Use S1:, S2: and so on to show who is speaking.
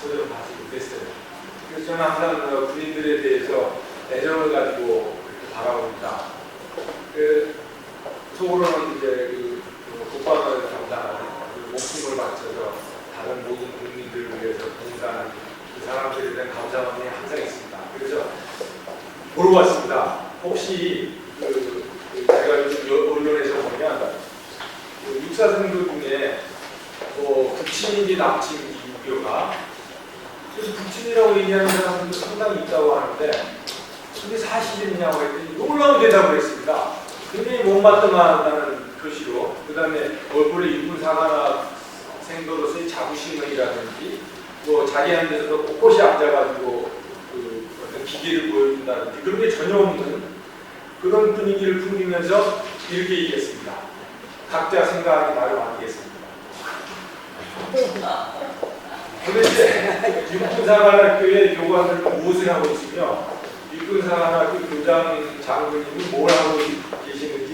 S1: 소리를 받지 못했어요. 그래서 저는 항상 어, 군인들에 대해서 애정을 가지고 바라봅니다. 그 속으로는 이제 그, 그 국방을 담당하는 그 목숨을 바쳐서 다른 모든 국민들을 위해서 봉사하는 그 사람들에 대한 감사함이 항상 있습니다. 그래서 물어봤습니다. 혹시 그, 그 제가 요즘 여- 언론에서 보면 그 육사생들 중에 뭐 북친인지 남친인지 유교가 그래서 북친이라고 얘기하는 사람들도 상당히 있다고 하는데 그게 사실이냐고 했더니 놀라운 대답을 했습니다. 굉장히 못마땅하다는 표시로 그 다음에 얼굴에 일군 사관학 생도로서의 자부심이라든지 뭐 자기한테서도 꼿꼿이 앉아가지고 그 어떤 기계를 보여준다든지 그런 게 전혀 없는 그런 분위기를 풍기면서 이렇게 얘기했습니다. 각자 생각하기 나름 아니겠습니다. 도대체 육군사관학교의 교관들은 무엇을 하고 있으며 육군사관학교 교장 장군님은 뭘 하고 계시는지